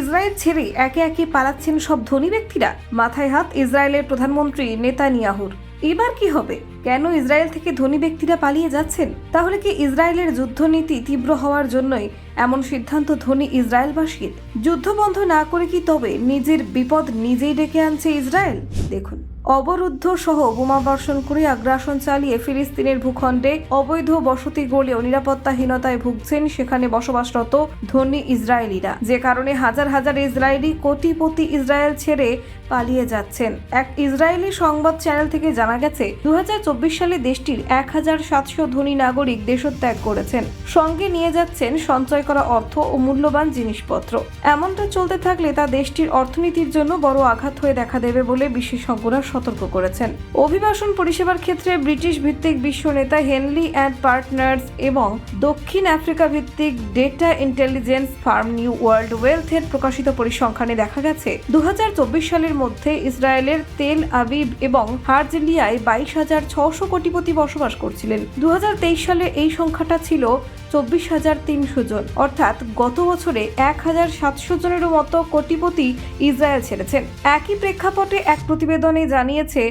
Israel ছেড়ে একে একে পালাচ্ছেন সব ধনী ব্যক্তিরা। মাথায় হাত ইসরায়েলের প্রধানমন্ত্রী নেতানিয়াহুর। এবার কি হবে? কেন ইসরায়েল থেকে ধনী ব্যক্তিরা পালিয়ে যাচ্ছেন? তাহলে কি ইসরায়েলের যুদ্ধনীতি তীব্র হওয়ার জন্যই এমন সিদ্ধান্ত ধনী ইসরায়েলবাসীর? যুদ্ধ বন্ধ না করে কি তবে নিজের বিপদ নিজেই ডেকে আনছে ইসরায়েল? দেখুন। অবরুদ্ধ সহ বোমাবর্ষণ করে আগ্রাসন চালিয়ে ফিলিস্তিনের ভূখণ্ডে অবৈধ বসতি গড়লেও নিরাপত্তাহীনতায় ভুগছেন সেখানে বসবাসরত ধনী ইসরায়েলিরা। যে কারণে হাজার হাজার ইসরায়েলি কোটিপতি ইসরায়েল ছেড়ে পালিয়ে যাচ্ছেন। এক ইসরায়েলি সংবাদ চ্যানেল থেকে জানা গেছে দু হাজার চব্বিশ সালে দেশটির এক হাজার সাতশো ধনী নাগরিক দেশত্যাগ করেছেন। সঙ্গে নিয়ে যাচ্ছেন সঞ্চয় করা অর্থ ও মূল্যবান জিনিসপত্র। এমনটা চলতে থাকলে তা দেশটির অর্থনীতির জন্য বড় আঘাত হয়ে দেখা দেবে বলে বিশেষজ্ঞরা সতর্ক করেছেন। অভিবাসন পরিষেবার ক্ষেত্রে ব্রিটিশ ভিত্তিক বিশ্ব নেতা হেনলি অ্যান্ড পার্টনার্স এবং দক্ষিণ আফ্রিকা ভিত্তিক data intelligence firm New World ওয়েলথের প্রকাশিত পরিসংখ্যানে দেখা গেছে, দুহাজার চব্বিশ সালের মধ্যে ইসরায়েলের তেল আবিব এবং হার্জলিয়ায় বাইশ হাজার ছশো কোটিপতি বসবাস করছিলেন। দু হাজার তেইশ সালে এই সংখ্যাটা ছিল চব্বিশ হাজার তিনশো জন। অর্থাৎ গত বছরে এক হাজার সাতশো জনেরও মতো কোটিপতি ইসরায়েল ছেড়েছেন। একই প্রেক্ষাপটে এক প্রতিবেদনে জানিয়েছে,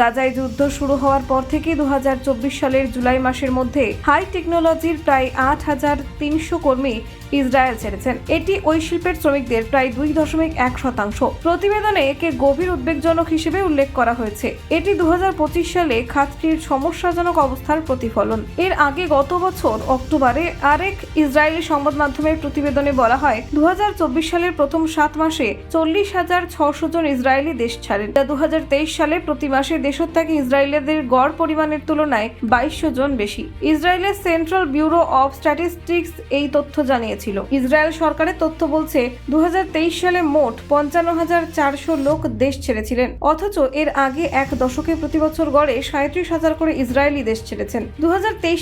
গাজায় যুদ্ধ শুরু হওয়ার পর থেকে দু হাজার চব্বিশ সালের জুলাই মাসের মধ্যে হাই টেকনোলজির প্রায় আট হাজার তিনশো কর্মী ইসরায়েল ছেড়েছেন। এটি ওই শিল্পের শ্রমিকদের প্রায় দুই দশমিক এক শতাংশ। প্রতিবেদনে একে গভীর উদ্বেগজনক হিসেবে উল্লেখ করা হয়েছে। এটি দু হাজার পঁচিশ সালে খাতটির সমস্যাজনক অবস্থার প্রতিফলন। এর আগে গত বছর অক্টোবরে আরেক ইসরায়েলি সংবাদ মাধ্যমের প্রতিবেদনে বলা হয় দু হাজার চব্বিশ সালের প্রথম সাত মাসে চল্লিশ হাজার ছশো জন ইসরায়েলি দেশ ছাড়েন। যা দু সালে প্রতি মাসে দেশত্যাগী ইসরায়েলিদের গড় পরিমাণের তুলনায় বাইশশো জন বেশি। ইসরায়েলের সেন্ট্রাল ব্যুরো অব স্ট্যাটিস্টিক্স এই তথ্য জানিয়েছিল ইসরায়েল সরকারের তথ্য বলছে দু হাজার তেইশ সালে মোট পঞ্চান্ন হাজার চারশো লোক দেশ ছেড়েছিলেন। অথচ এর আগে এক দশকে প্রতি বছর গড়ে সাঁত্রিশ হাজার করে ইসরায়েলি দেশ ছেড়েছেন। দু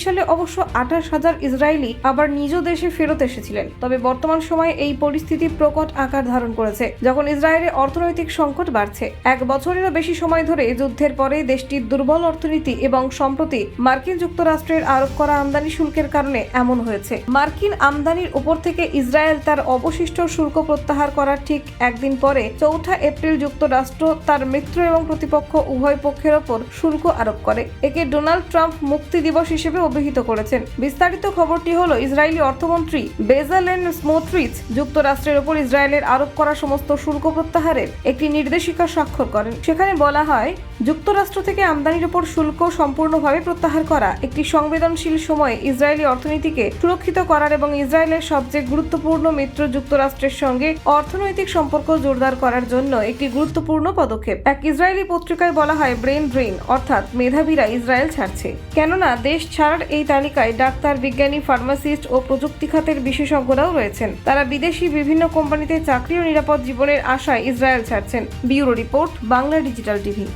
সালে অবশ্য আঠাশ হাজার ইসরায়েলি আবার নিজ দেশে ফেরত এসেছিলেন। তবে বর্তমান সময়ে এই পরিস্থিতি প্রকট আকার ধারণ করেছে, যখন ইসরায়েলের অর্থনৈতিক সংকট বাড়ছে। এক বছরেরও বেশি সময় ধরে যুদ্ধের পরে দেশটির দুর্বল অর্থনীতি এবং সম্প্রতি মার্কিন যুক্তরাষ্ট্রের আরোপ করা আমদানি শুল্কের কারণে এমন হয়েছে। মার্কিন আমদানির উপর থেকে ইসরায়েল তার অবশিষ্ট শুল্ক প্রত্যাহার করার ঠিক একদিন পরে চৌঠা এপ্রিল যুক্তরাষ্ট্র তার মিত্র এবং প্রতিপক্ষ উভয় পক্ষের ওপর শুল্ক আরোপ করে। একে ডোনাল্ড ট্রাম্প মুক্তি দিবস হিসেবে অভিহিত করেছেন। বিস্তারিত খবরটি হলো, ইসরায়েলি অর্থমন্ত্রী বেজালেন স্মোট্রিচ যুক্তরাষ্ট্রের ওপর ইসরায়েলের আরোপ করা সমস্ত শুল্ক প্রত্যাহারের একটি নির্দেশিকা স্বাক্ষর করেন। সেখানে বলা হয়, যুক্তরাষ্ট্র থেকে আমদানির উপর শুল্ক সম্পূর্ণভাবে প্রত্যাহার করা একটি সংবেদনশীল সময়ে ইসরায়েলি অর্থনীতিকে সুরক্ষিত করার এবং ইসরায়েলের সবচেয়ে গুরুত্বপূর্ণ মিত্র যুক্তরাষ্ট্রের সঙ্গে অর্থনৈতিক সম্পর্ক জোরদার করার জন্য একটি গুরুত্বপূর্ণ পদক্ষেপ। এক ইসরায়েলি পত্রিকায় বলা হয়, ব্রেন ড্রেন অর্থাৎ মেধাবীরা ইসরায়েল ছাড়ছে। কেননা, দেশ ছাড়ার এই তালিকায় ডাক্তার, বিজ্ঞানী, ফার্মাসিস্ট ও প্রযুক্তি খাতের বিশেষজ্ঞরাও রয়েছেন। তারা বিদেশি বিভিন্ন কোম্পানিতে চাকরি ও নিরাপদ জীবনের আশায় ইসরায়েল ছাড়ছেন। Bureau report, Bangla digital TV.